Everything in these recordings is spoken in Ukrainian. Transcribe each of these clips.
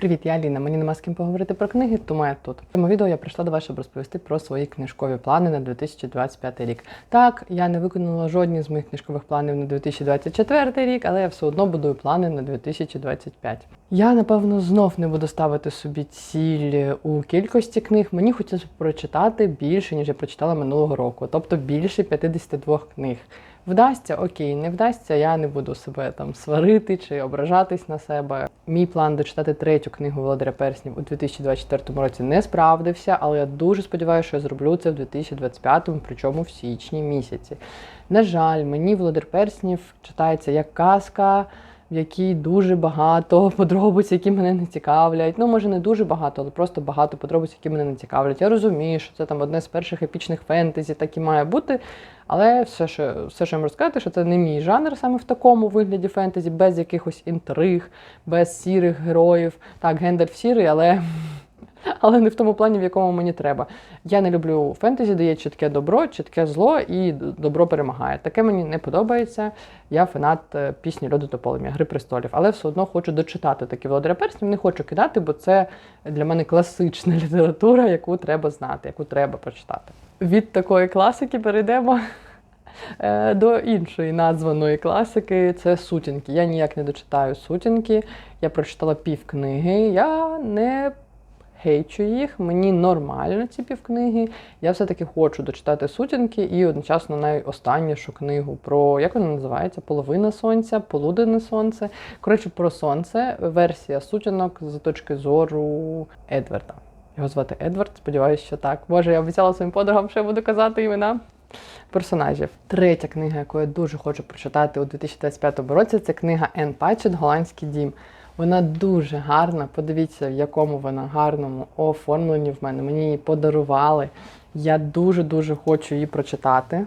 Привіт, я Аліна. Мені нема з ким поговорити про книги, тому я тут. В цьому відео я прийшла до вас, щоб розповісти про свої книжкові плани на 2025 рік. Так, я не виконала жодні з моїх книжкових планів на 2024 рік, але я все одно будую плани на 2025. Я напевно знов не буду ставити собі ціль у кількості книг. Мені хотілося прочитати більше, ніж я прочитала минулого року, тобто більше 52 книг. Вдасться, окей, не вдасться, я не буду себе там сварити чи ображатись на себе. Мій план дочитати третю книгу Володаря Перснів у 2024 році не справдився, але я дуже сподіваюся, що я зроблю це в 2025, причому в січні місяці. На жаль, мені Володар Перснів читається як казка. В якій дуже багато подробиць, які мене не цікавлять. Ну, може, не дуже багато, але просто багато подробиць, які мене не цікавлять. Я розумію, що це там одне з перших епічних фентезі, так і має бути. Але все, що все, що я можу сказати, що це не мій жанр саме в такому вигляді фентезі, без якихось інтриг, без сірих героїв. Так, Гендальф сірий, але. Але не в тому плані, в якому мені треба. Я не люблю фентезі, де є чітке добро, чітке зло і добро перемагає. Таке мені не подобається. Я фанат е, пісні Льоду та полум'я, Гри престолів, але все одно хочу дочитати такі володаря перснів. Не хочу кидати, бо це для мене класична література, яку треба знати, яку треба прочитати. Від такої класики перейдемо. е, До іншої названої класики це сутінки. Я ніяк не дочитаю сутінки. Я прочитала пів книги. Я не хейчу їх, мені нормально ці півкниги. Я все-таки хочу дочитати сутінки і одночасно найостаннішу книгу про як вона називається? Половина сонця, полуденне сонце. Коротше, про сонце. Версія сутінок з точки зору Едварда. Його звати Едвард, сподіваюся, що так. Боже, я обіцяла своїм подругам, що я буду казати імена. Персонажів. Третя книга, яку я дуже хочу прочитати у 2025 році, це книга Ен Патчет Голландський дім. Вона дуже гарна. Подивіться, в якому вона гарному оформленні в мене. Мені її подарували. Я дуже-дуже хочу її прочитати.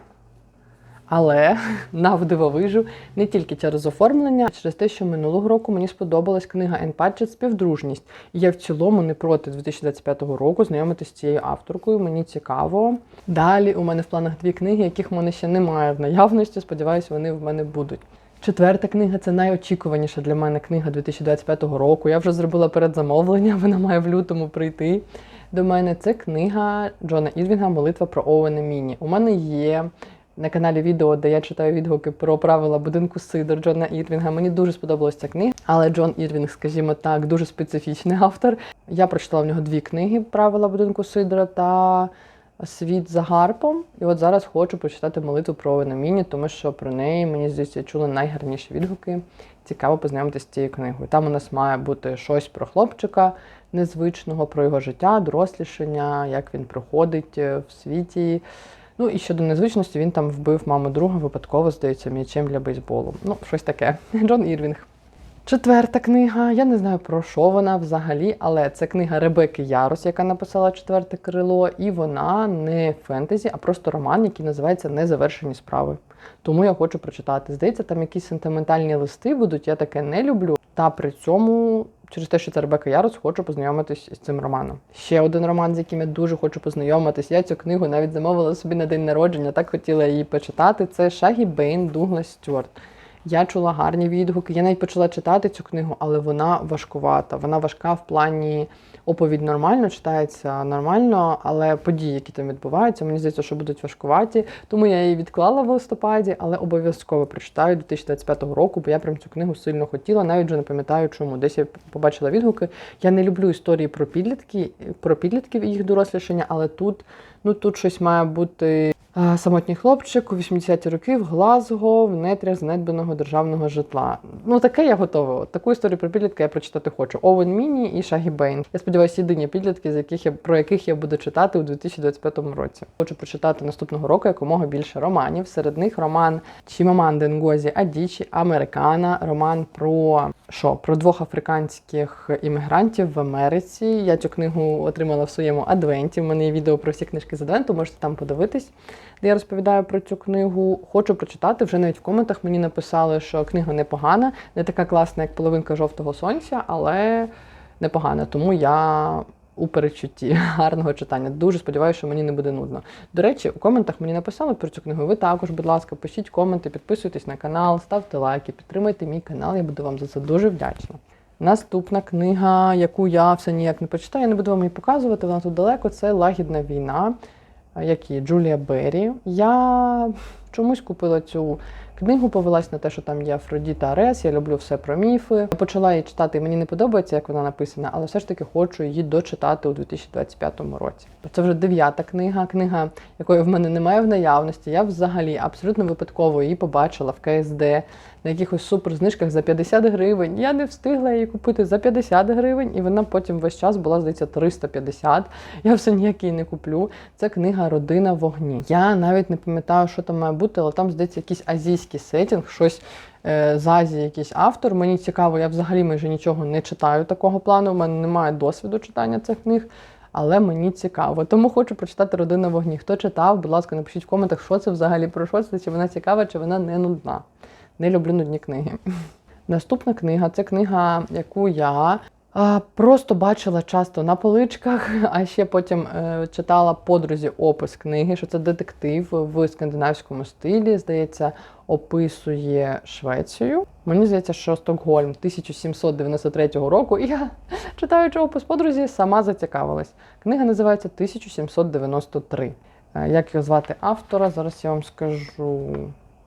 Але навдивовижу не тільки через оформлення, а через те, що минулого року мені сподобалась книга Ен Патчет Співдружність. Я в цілому не проти 2025 року знайомитися з цією авторкою. Мені цікаво. Далі у мене в планах дві книги, яких в мене ще немає в наявності. Сподіваюся, вони в мене будуть. Четверта книга це найочікуваніша для мене книга 2025 року. Я вже зробила передзамовлення, вона має в лютому прийти. До мене це книга Джона Ірвінга Молитва про Оуена Міні. У мене є на каналі відео, де я читаю відгуки про правила будинку Сидор Джона Ірвінга. Мені дуже сподобалася ця книга, але Джон Ірвінг, скажімо так, дуже специфічний автор. Я прочитала в нього дві книги Правила будинку Сидора та Світ за гарпом. І от зараз хочу прочитати молитву про Оуена тому що про неї, мені здається, я чула найгарніші відгуки. Цікаво познайомитися з цією книгою. Там у нас має бути щось про хлопчика незвичного, про його життя, дорослішання, як він проходить е, в світі. Ну і щодо незвичності, він там вбив маму друга випадково, здається, м'ячем для бейсболу. Ну, щось таке. Джон Ірвінг. Четверта книга. Я не знаю про що вона взагалі, але це книга Ребекки Ярос, яка написала четверте крило, і вона не фентезі, а просто роман, який називається Незавершені справи. Тому я хочу прочитати. Здається, там якісь сентиментальні листи будуть, я таке не люблю. Та при цьому, через те, що це Ребекка Ярос, хочу познайомитись з цим романом. Ще один роман, з яким я дуже хочу познайомитись. Я цю книгу навіть замовила собі на день народження, так хотіла її почитати. Це Шагі Бейн Дуглас Стюарт. Я чула гарні відгуки. Я навіть почала читати цю книгу, але вона важкувата. Вона важка в плані оповідь нормально читається нормально, але події, які там відбуваються, мені здається, що будуть важкуваті. Тому я її відклала в листопаді, але обов'язково прочитаю 2025 року, бо я прям цю книгу сильно хотіла. Навіть вже не пам'ятаю, чому. Десь я побачила відгуки. Я не люблю історії про підлітки, про підлітків і їх дорослішання, але тут, ну тут щось має бути. Самотній хлопчик у 80-ті роки в Глазго в нетрях занедбаного державного житла. Ну таке я готова. Таку історію про підлітка я прочитати хочу. Овен Міні і Шагі Бейн. Я сподіваюся, єдині підлітки, з яких я про яких я буду читати у 2025 році. Хочу прочитати наступного року якомога більше романів. Серед них роман Чімаманди Нгозі Адічі, Американа, роман про що? Про двох африканських іммігрантів в Америці. Я цю книгу отримала в своєму адвенті. У мене є відео про всі книжки з адвенту, можете там подивитись де я розповідаю про цю книгу. Хочу прочитати. Вже навіть в коментах мені написали, що книга непогана, не така класна, як половинка жовтого сонця, але непогана. Тому я у перечутті гарного читання. Дуже сподіваюся, що мені не буде нудно. До речі, у коментах мені написали про цю книгу. Ви також, будь ласка, пишіть коменти, підписуйтесь на канал, ставте лайки, підтримайте мій канал. Я буду вам за це дуже вдячна. Наступна книга, яку я все ніяк не прочитаю, я не буду вам її показувати, вона тут далеко. Це Лагідна війна, як і Джулія Беррі. Я чомусь купила цю книгу, повелась на те, що там є Афродіта Арес, я люблю все про міфи. Я почала її читати, і мені не подобається, як вона написана, але все ж таки хочу її дочитати у 2025 році. Це вже дев'ята книга, книга, якої в мене немає в наявності. Я взагалі абсолютно випадково її побачила в КСД на якихось суперзнижках за 50 гривень. Я не встигла її купити за 50 гривень, і вона потім весь час була, здається, 350. Я все ніяк її не куплю. Це книга Родина вогні. Я навіть не пам'ятаю, що там має бути, але там, здається, якийсь азійський сетінг, щось. е, З Азії якийсь автор. Мені цікаво, я взагалі майже нічого не читаю такого плану. У мене немає досвіду читання цих книг, але мені цікаво. Тому хочу прочитати Родина вогні. Хто читав, будь ласка, напишіть в коментах, що це взагалі про що це, чи вона цікава, чи вона не нудна. Не люблю нудні книги. Наступна книга це книга, яку я просто бачила часто на поличках, а ще потім е, читала подрузі опис книги, що це детектив в скандинавському стилі. Здається, описує Швецію. Мені здається, що Стокгольм 1793 року. І я, читаючи опис подрузі, сама зацікавилась. Книга називається 1793. Е, Як його звати автора? Зараз я вам скажу.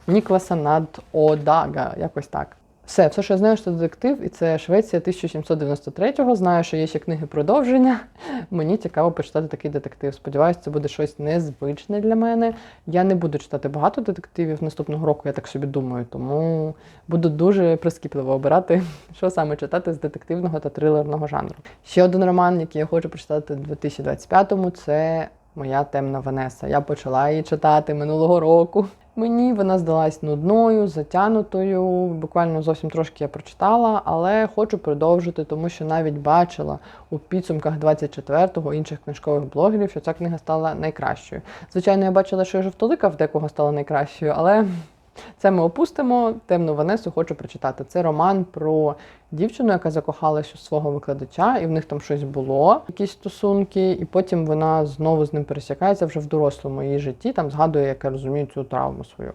Нікласа над Одага, якось так. Все, все, що я знаю, що детектив, і це Швеція 1793-го. Знаю, що є ще книги продовження. Мені цікаво почитати такий детектив. Сподіваюсь, це буде щось незвичне для мене. Я не буду читати багато детективів наступного року, я так собі думаю, тому буду дуже прискіпливо обирати, що саме читати з детективного та трилерного жанру. Ще один роман, який я хочу прочитати у 2025-му, це Моя темна Ванеса. Я почала її читати минулого року. Мені вона здалась нудною, затянутою. Буквально зовсім трошки я прочитала, але хочу продовжити, тому що навіть бачила у підсумках 24-го інших книжкових блогерів, що ця книга стала найкращою. Звичайно, я бачила, що жовтолика в декого стала найкращою, але це ми опустимо. Темну Ванесу хочу прочитати. Це роман про дівчину, яка закохалась у свого викладача, і в них там щось було, якісь стосунки, і потім вона знову з ним пересікається вже в дорослому її житті. Там згадує, як я розумію, цю травму свою.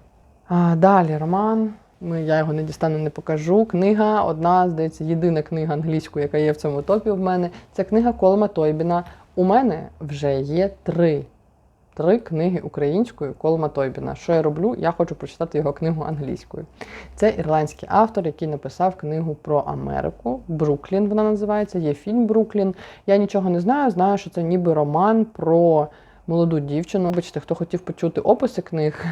А, далі роман. Ми, я його не дістану, не покажу. Книга, одна, здається, єдина книга англійською, яка є в цьому топі в мене. Це книга Колма Тойбіна. У мене вже є три. Три книги українською Колма Тойбіна. Що я роблю? Я хочу прочитати його книгу англійською. Це ірландський автор, який написав книгу про Америку. Бруклін вона називається. Є фільм Бруклін. Я нічого не знаю. Знаю, що це ніби роман про молоду дівчину. Вибачте, хто хотів почути описи книг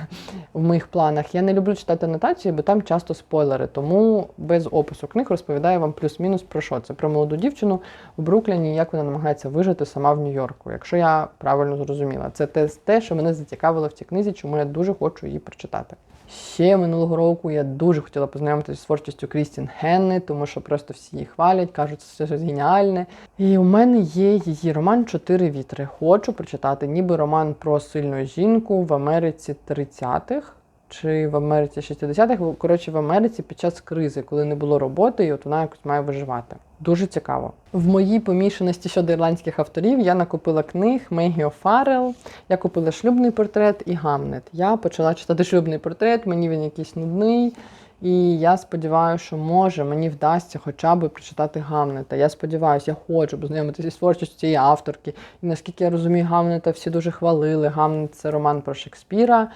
в моїх планах. Я не люблю читати анотації, бо там часто спойлери. Тому без опису книг розповідаю вам плюс-мінус про що це. Про молоду дівчину в Брукліні, як вона намагається вижити сама в Нью-Йорку. Якщо я правильно зрозуміла, це те, що мене зацікавило в цій книзі, чому я дуже хочу її прочитати. Ще минулого року я дуже хотіла познайомитися з творчістю Крістін Генни, тому що просто всі її хвалять, кажуть, що це геніальне. І у мене є її роман Чотири вітри. Хочу прочитати, ніби роман про сильну жінку в Америці 30-х. Чи в Америці 60-х, коротше, в Америці під час кризи, коли не було роботи, і от вона якось має виживати. Дуже цікаво. В моїй помішаності щодо ірландських авторів я накупила книг Мегі О'Фаррелл, я купила шлюбний портрет і Гамнет. Я почала читати шлюбний портрет, мені він якийсь нудний. І я сподіваюся, що може мені вдасться хоча б прочитати Гамнета. Я сподіваюся, я хочу познайомитися з творчістю цієї авторки. І наскільки я розумію, Гамнета всі дуже хвалили. Гамнет це роман про Шекспіра,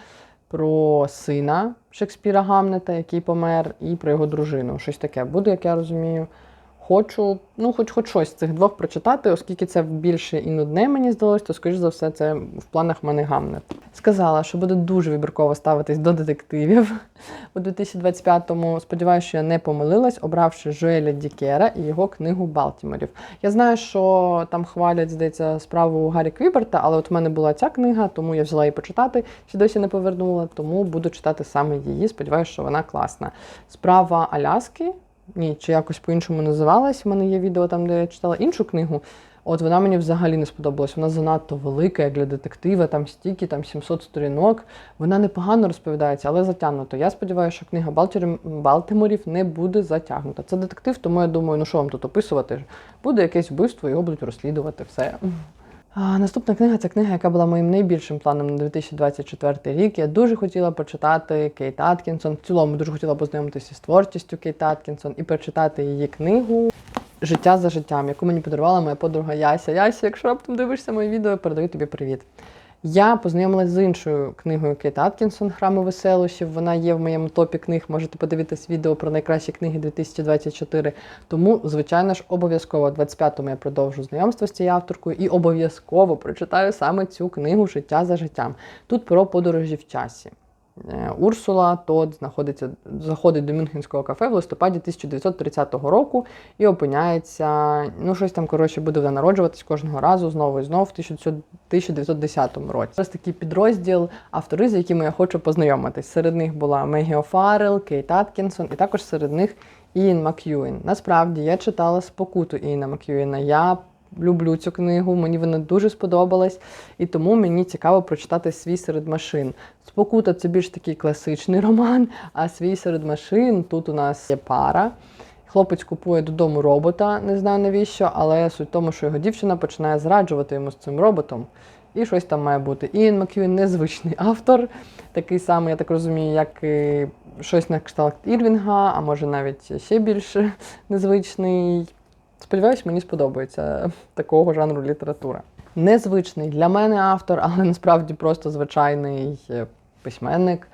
про сина Шекспіра Гамнета, який помер, і про його дружину. Щось таке буде, як я розумію. Хочу, ну, хоч хоч щось з цих двох прочитати, оскільки це більше і нудне мені здалось, то скоріш за все, це в планах в мене Гамнет. Сказала, що буду дуже вибірково ставитись до детективів у 2025-му. Сподіваюся, що я не помилилась, обравши Жоеля Дікера і його книгу Балтіморів. Я знаю, що там хвалять, здається, справу Гаррі Квіберта, але от в мене була ця книга, тому я взяла її почитати, ще досі не повернула, тому буду читати саме її. Сподіваюся, що вона класна. Справа Аляски. Ні, чи якось по-іншому називалась. У мене є відео там, де я читала іншу книгу. От вона мені взагалі не сподобалась. Вона занадто велика, як для детектива, там стільки, там 700 сторінок. Вона непогано розповідається, але затягнуто. Я сподіваюся, що книга Балтиморів не буде затягнута. Це детектив, тому я думаю, ну що вам тут описувати? Буде якесь вбивство, його будуть розслідувати. Все. Наступна книга це книга, яка була моїм найбільшим планом на 2024 рік. Я дуже хотіла почитати Кейт Аткінсон. В цілому дуже хотіла познайомитися з творчістю Кейт Аткінсон і прочитати її книгу Життя за життям, яку мені подарувала моя подруга Яся. Яся, якщо раптом дивишся моє відео, передаю тобі привіт. Я познайомилася з іншою книгою Кейт Аткінсон Храми веселощів. Вона є в моєму топі книг. Можете подивитись відео про найкращі книги 2024. Тому, звичайно ж, обов'язково 25-му я продовжу знайомство з цією авторкою і обов'язково прочитаю саме цю книгу Життя за життям. Тут про подорожі в часі. Е, Урсула Тод знаходиться, заходить до Мюнхенського кафе в листопаді 1930 року і опиняється, ну щось там коротше буде вона народжуватись кожного разу знову і знову в 1910 році. Ось такий підрозділ автори, з якими я хочу познайомитись. Серед них була Мегі О'Фаррелл, Кейт Аткінсон, і також серед них Ієн Мак'юін. Насправді я читала спокуту Ієна Мак'юїна. Я люблю цю книгу, мені вона дуже сподобалась, і тому мені цікаво прочитати свій серед машин. Спокута це більш такий класичний роман, а свій серед машин тут у нас є пара. Хлопець купує додому робота, не знаю навіщо, але суть в тому, що його дівчина починає зраджувати йому з цим роботом. І щось там має бути. Ієн Мак'юін незвичний автор, такий самий, я так розумію, як і щось на кшталт Ірвінга, а може навіть ще більш незвичний. Сподіваюсь, мені сподобається такого жанру література. Незвичний для мене автор, але насправді просто звичайний е, письменник.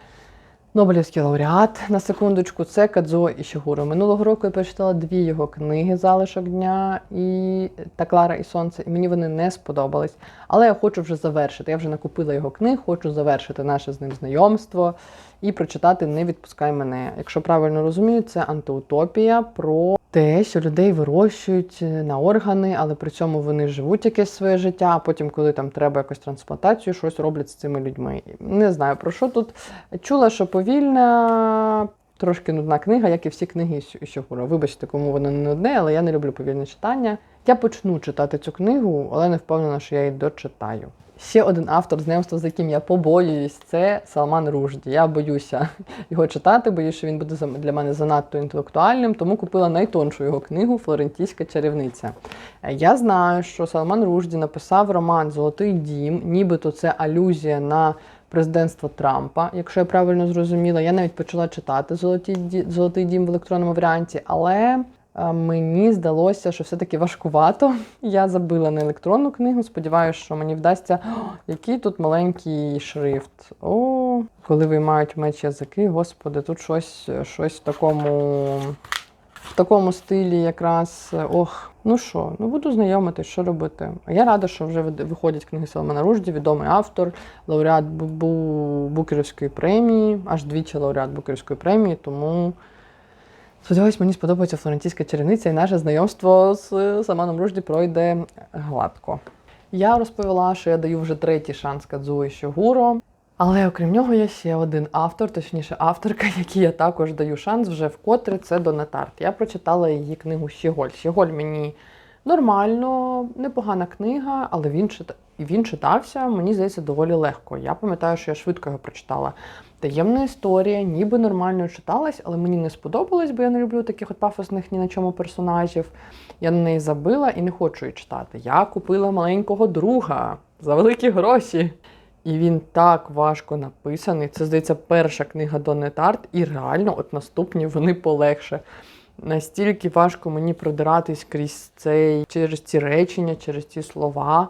Нобелівський лауреат на секундочку, це Кадзо Ішігуро. Минулого року я прочитала дві його книги Залишок дня і та Клара і Сонце, і мені вони не сподобались. Але я хочу вже завершити. Я вже накупила його книг, хочу завершити наше з ним знайомство і прочитати Не відпускай мене. Якщо правильно розумію, це антиутопія про те, що людей вирощують на органи, але при цьому вони живуть якесь своє життя. А потім, коли там треба якусь трансплантацію, щось роблять з цими людьми. Не знаю про що тут. Чула, що повільна. Трошки нудна книга, як і всі книги Ішігуро. Вибачте, кому воно не нудне, але я не люблю повільне читання. Я почну читати цю книгу, але не впевнена, що я її дочитаю. Ще один автор, знайомство з яким я побоююсь, це Салман Ружді. Я боюся його читати, боюсь, що він буде для мене занадто інтелектуальним, тому купила найтоншу його книгу Флорентійська чарівниця. Я знаю, що Салман Ружді написав роман Золотий дім, нібито це алюзія на президентство Трампа, якщо я правильно зрозуміла. Я навіть почала читати Золотий дім в електронному варіанті, але мені здалося, що все-таки важкувато. Я забила на електронну книгу. Сподіваюся, що мені вдасться. О, який тут маленький шрифт. О, коли виймають меч язики, господи, тут щось щось в такому в такому стилі якраз. Ох, ну що, ну буду знайомитись, що робити. Я рада, що вже виходять книги Соломона Ружді, відомий автор, лауреат Букерівської премії, аж двічі лауреат Букерівської премії, тому. Сподіваюсь, мені сподобається флорентійська чарівниця і наше знайомство з Саманом Ружді пройде гладко. Я розповіла, що я даю вже третій шанс Кадзуї Щогуро. Але окрім нього, є ще один автор, точніше, авторка, якій я також даю шанс вже вкотре це Донатарт. Я прочитала її книгу Щеголь. Щеголь мені нормально, непогана книга, але він чит... він читався, мені здається, доволі легко. Я пам'ятаю, що я швидко його прочитала. Таємна історія, ніби нормально читалась, але мені не сподобалось, бо я не люблю таких от пафосних ні на чому персонажів. Я на неї забила і не хочу її читати. Я купила маленького друга за великі гроші. І він так важко написаний. Це, здається, перша книга Донни Тарт, і реально, от наступні вони полегше. Настільки важко мені продиратись крізь цей через ці речення, через ці слова.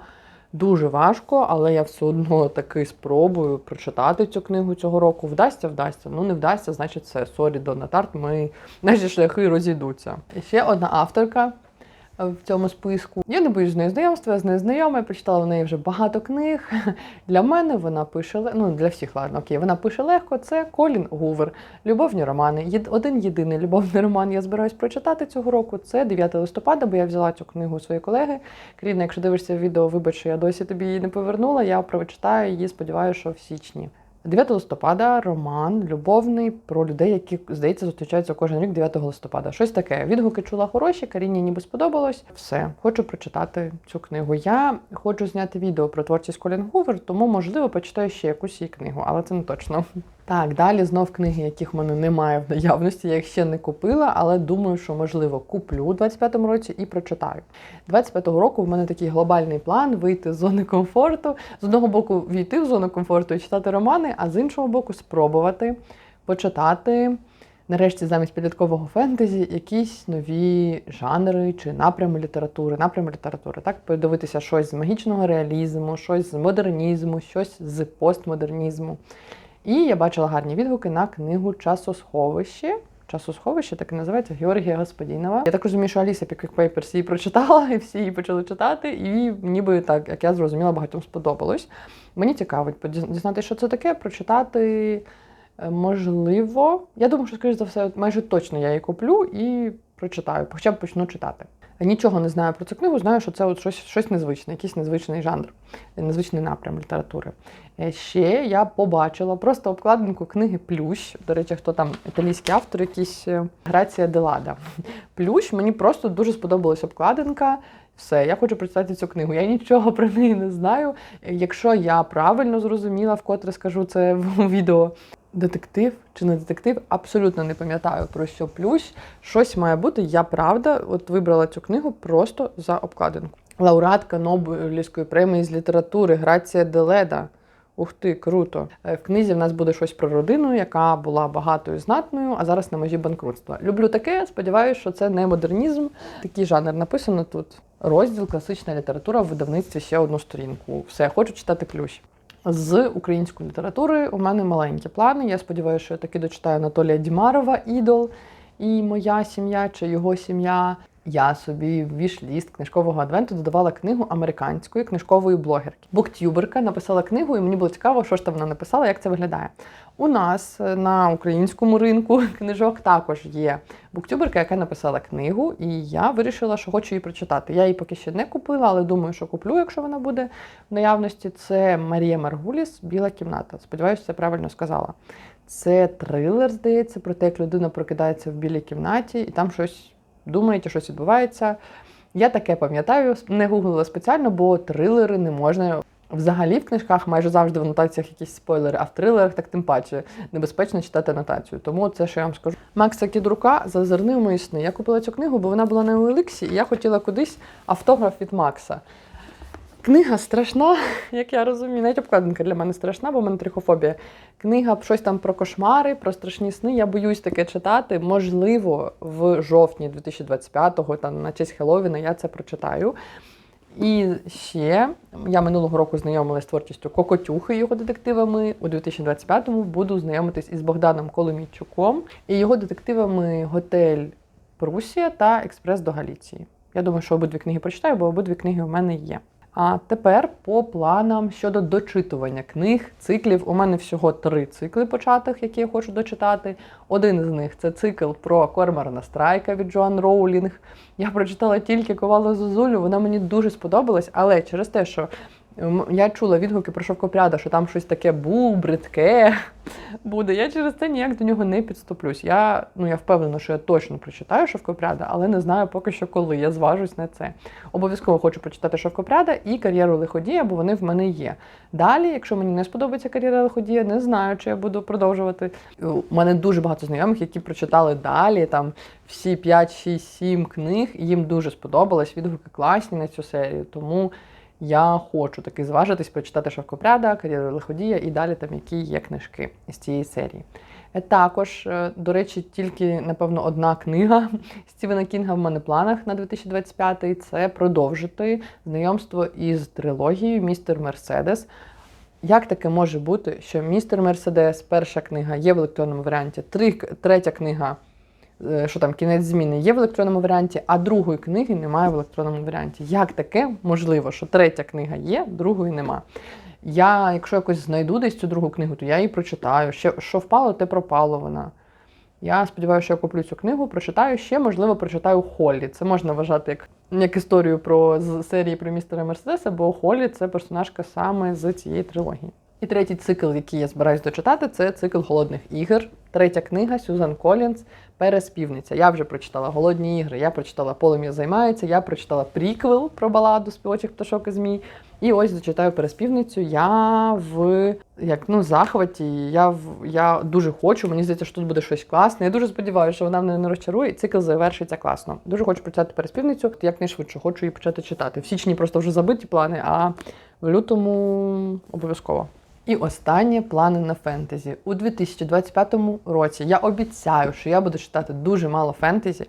Дуже важко, але я все одно таки спробую прочитати цю книгу цього року. Вдасться, вдасться. Ну не вдасться, значить все. Сорі, Донатарт, ми наші шляхи розійдуться. Ще одна авторка в цьому списку. Я не боюсь з нею знайомства, я з нею знайома, я прочитала в неї вже багато книг. Для мене вона пише ну для всіх, ладно, окей, вона пише легко. Це Колін Гувер, любовні романи. Один єдиний любовний роман я збираюсь прочитати цього року. Це 9 листопада, бо я взяла цю книгу у своєї колеги. Крідна, якщо дивишся відео, вибач, я досі тобі її не повернула. Я прочитаю її, сподіваюся, що в січні. 9 листопада роман любовний про людей, які, здається, зустрічаються кожен рік 9 листопада. Щось таке. Відгуки чула хороші, Каріні ніби сподобалось. Все, хочу прочитати цю книгу. Я хочу зняти відео про творчість Колін Гувер, тому, можливо, почитаю ще якусь її книгу, але це не точно. Так, далі знов книги, яких в мене немає в наявності, я їх ще не купила, але думаю, що можливо куплю у 25-му році і прочитаю. 25-го року в мене такий глобальний план вийти з зони комфорту. З одного боку, війти в зону комфорту і читати романи, а з іншого боку, спробувати почитати нарешті замість підліткового фентезі якісь нові жанри чи напрями літератури, напрями літератури. Так, подивитися щось з магічного реалізму, щось з модернізму, щось з постмодернізму. І я бачила гарні відгуки на книгу Часосховище. Часосховище так і називається Георгія Господінова. Я так розумію, що Аліса Піквік Пейперс її прочитала, і всі її почали читати. І ніби так, як я зрозуміла, багатьом сподобалось. Мені цікаво дізнатися, що це таке, прочитати. Е, Можливо, я думаю, що, скоріш за все, майже точно я її куплю і прочитаю, хоча б почну читати. Нічого не знаю про цю книгу, знаю, що це от щось, щось незвичне, якийсь незвичний жанр, незвичний напрям літератури. Е, Ще я побачила просто обкладинку книги Плющ. До речі, хто там італійський автор, якийсь е, Грація Делада. Плющ, мені просто дуже сподобалась обкладинка. Все, я хочу прочитати цю книгу. Я нічого про неї не знаю. Якщо я правильно зрозуміла, вкотре скажу це в відео. Детектив чи не детектив, абсолютно не пам'ятаю про що плющ. Щось має бути. Я правда, от вибрала цю книгу просто за обкладинку. Лауреатка Нобелівської премії з літератури Грація Деледа. Ух ти, круто. Е, В книзі в нас буде щось про родину, яка була багатою знатною, а зараз на межі банкрутства. Люблю таке, сподіваюся, що це не модернізм. Такий жанр написано тут. Розділ класична література в видавництві ще одну сторінку. Все, хочу читати плющ. З української літератури у мене маленькі плани. Я сподіваюся, що я таки дочитаю Анатолія Дімарова, ідол і моя сім'я чи його сім'я. Я собі в вішліст книжкового адвенту додавала книгу американської книжкової блогерки. Буктюберка написала книгу, і мені було цікаво, що ж там вона написала, як це виглядає. У нас е, на українському ринку книжок також є буктюберка, яка написала книгу, і я вирішила, що хочу її прочитати. Я її поки ще не купила, але думаю, що куплю, якщо вона буде в наявності. Це Марія Маргуліс Біла кімната. Сподіваюся, це правильно сказала. Це трилер, здається, про те, як людина прокидається в білій кімнаті, і там щось думаєте, щось відбувається. Я таке пам'ятаю, не гуглила спеціально, бо трилери не можна. Взагалі в книжках майже завжди в анотаціях якісь спойлери, а в трилерах так тим паче небезпечно читати анотацію. Тому це що я вам скажу. Макса Кідрука зазирни в мої сни. Я купила цю книгу, бо вона була на Еликсі, і я хотіла кудись автограф від Макса. Книга страшна, як я розумію, навіть обкладинка для мене страшна, бо в мене трихофобія. Книга щось там про кошмари, про страшні сни. Я боюсь таке читати. Можливо, в жовтні 2025-го, там на честь Хеллоуіна, я це прочитаю. І ще я минулого року знайомилася з творчістю Кокотюхи його детективами. У 2025-му буду знайомитись із Богданом Коломійчуком і його детективами Готель Прусія та Експрес до Галіції. Я думаю, що обидві книги прочитаю, бо обидві книги у мене є. А тепер по планам щодо дочитування книг, циклів. У мене всього три цикли початих, які я хочу дочитати. Один з них це цикл про Корморана Страйка від Джоан Роулінг. Я прочитала тільки Ковала Зозулю, вона мені дуже сподобалась, але через те, що я чула відгуки про Шовкопряда, що там щось таке бу, бридке буде. Я через це ніяк до нього не підступлюсь. Я ну я впевнена, що я точно прочитаю Шовкопряда, але не знаю поки що коли. Я зважусь на це. Обов'язково хочу прочитати Шовкопряда і кар'єру лиходія, бо вони в мене є. Далі, якщо мені не сподобається кар'єра лиходія, не знаю, чи я буду продовжувати. У мене дуже багато знайомих, які прочитали далі там всі 5, 6, 7 книг. і Їм дуже сподобалось. Відгуки класні на цю серію. Тому я хочу таки зважитись, прочитати Шовкопряда, кар'єру лиходія і далі там які є книжки з цієї серії. Е, Також, е, до речі, тільки, напевно, одна книга Стівена Кінга в мене планах на 2025 це продовжити знайомство із трилогією Містер Мерседес. Як таке може бути, що містер Мерседес, перша книга є в електронному варіанті, три, третя книга, що там кінець зміни, є в електронному варіанті, а другої книги немає в електронному варіанті. Як таке можливо, що третя книга є, другої нема? Я, якщо якось знайду десь цю другу книгу, то я її прочитаю. Ще що впало, те пропало вона. Я сподіваюся, що я куплю цю книгу, прочитаю ще, можливо, прочитаю Холлі. Це можна вважати як, як історію про з серії про містера Мерседеса, бо Холлі це персонажка саме з цієї трилогії. І третій цикл, який я збираюсь дочитати, це цикл голодних ігор. Третя книга Сюзан Колінс Переспівниця. Я вже прочитала Голодні ігри, я прочитала Полум'я займається, я прочитала приквел про баладу співочих пташок і змій. І ось зачитаю переспівницю. Я в як ну захваті. Я в я дуже хочу. Мені здається, що тут буде щось класне. Я дуже сподіваюся, що вона мене не розчарує. Цикл завершиться класно. Дуже хочу почати переспівницю. Якнайшвидше хочу її почати читати. В січні просто вже забиті плани, а в лютому обов'язково. І останнє плани на фентезі. У 2025 році я обіцяю, що я буду читати дуже мало фентезі.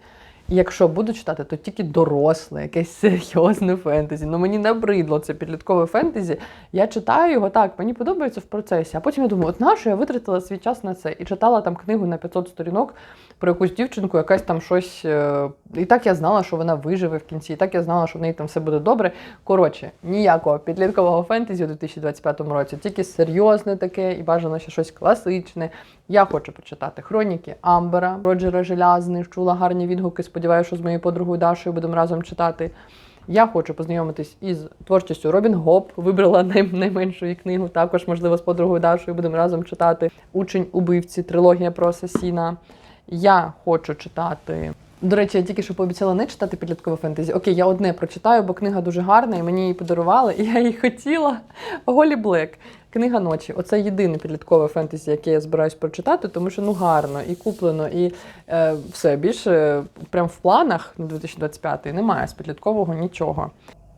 Якщо буду читати, то тільки доросле, якесь серйозне фентезі. Ну мені набридло це підліткове фентезі. Я читаю його так, мені подобається в процесі. А потім я думаю, от нащо я витратила свій час на це і читала там книгу на 500 сторінок про якусь дівчинку, якась там щось. е, І так я знала, що вона виживе в кінці, і так я знала, що в неї там все буде добре. Коротше, ніякого підліткового фентезі у 2025 році, тільки серйозне таке і бажано ще щось класичне. Я хочу почитати хроніки Амбера, Роджера Желязний, чула гарні відгуки. Сподіваюся, що з моєю подругою Дашою будемо разом читати. Я хочу познайомитись із творчістю Робін Гоп. Вибрала най- найменшу її книгу. Також, можливо, з подругою Дашою будемо разом читати Учень убивці, трилогія про асасіна. Я хочу читати. До речі, я тільки що пообіцяла не читати підліткове фентезі. Окей, я одне прочитаю, бо книга дуже гарна, і мені її подарували, і я її хотіла. Голі Блек. Книга ночі. Оце єдине підліткове фентезі, яке я збираюсь прочитати, тому що ну гарно і куплено, і е, все більше прям в планах на 2025 немає з підліткового нічого.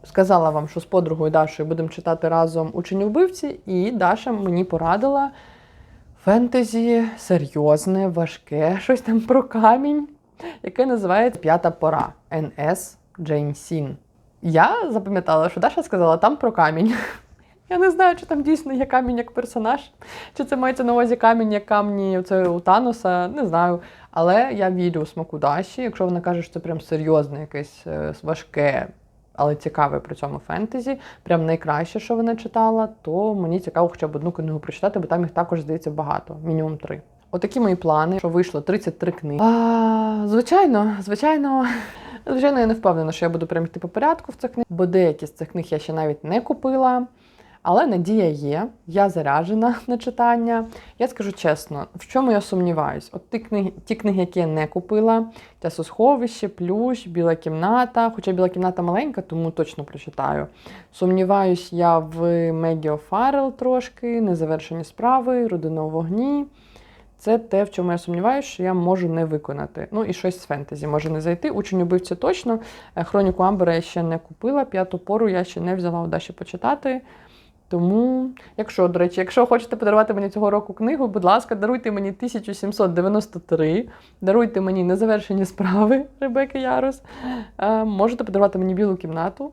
Сказала вам, що з подругою Дашою будемо читати разом учень вбивці, і Даша мені порадила фентезі серйозне, важке, щось там про камінь, яке називається П'ята пора НС Джейн Сін. Я запам'ятала, що Даша сказала там про камінь. Я не знаю, чи там дійсно є камінь як персонаж, чи це мається на увазі камінь як камні це у Таноса, не знаю. Але я вірю у смаку Даші, якщо вона каже, що це прям серйозне, якесь е, важке, але цікаве при цьому фентезі, прям найкраще, що вона читала, то мені цікаво хоча б одну книгу прочитати, бо там їх також здається багато, мінімум три. Отакі мої плани, що вийшло 33 книги. А, звичайно, звичайно. Звичайно, я не впевнена, що я буду прям йти по порядку в цих книг, бо деякі з цих книг я ще навіть не купила. Але надія є, я заряджена на читання. Я скажу чесно, в чому я сумніваюсь? От ті книги, ті книги, які я не купила, Тясосховище, Плющ, Біла кімната. Хоча біла кімната маленька, тому точно прочитаю. Сумніваюсь я в Мегі О'Фаррелл трошки, незавершені справи, Родина у вогні. Це те, в чому я сумніваюся, що я можу не виконати. Ну і щось з фентезі може не зайти. Учень убивця точно. Е, Хроніку Амбера я ще не купила, п'яту пору я ще не взяла у Даші почитати. Тому, якщо, до речі, якщо хочете подарувати мені цього року книгу, будь ласка, даруйте мені 1793, даруйте мені незавершені справи Ребеки Ярос. Е, можете подарувати мені білу кімнату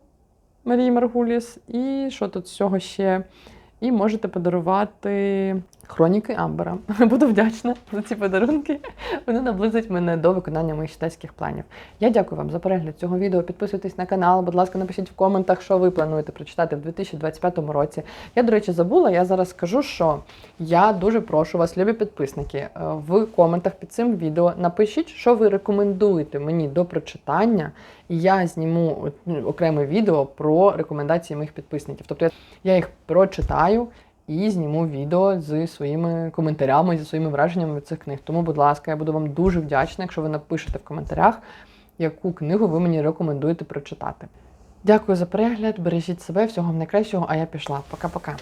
Марії Маргуліс. І що тут з цього ще? І можете подарувати хроніки Амбера. Буду вдячна за ці подарунки. Вони наблизять мене до виконання моїх читацьких планів. Я дякую вам за перегляд цього відео. Підписуйтесь на канал. Будь ласка, напишіть в коментах, що ви плануєте прочитати в 2025 році. Я, до речі, забула. Я зараз скажу, що я дуже прошу вас, любі підписники, е, в коментах під цим відео напишіть, що ви рекомендуєте мені до прочитання, і я зніму ну, окреме відео про рекомендації моїх підписників. Тобто я їх прочитаю і зніму відео зі своїми коментарями, зі своїми враженнями від цих книг. Тому, будь ласка, я буду вам дуже вдячна, якщо ви напишете в коментарях, яку книгу ви мені рекомендуєте прочитати. Дякую за перегляд, бережіть себе, всього вам найкращого, а я пішла. Пока-пока.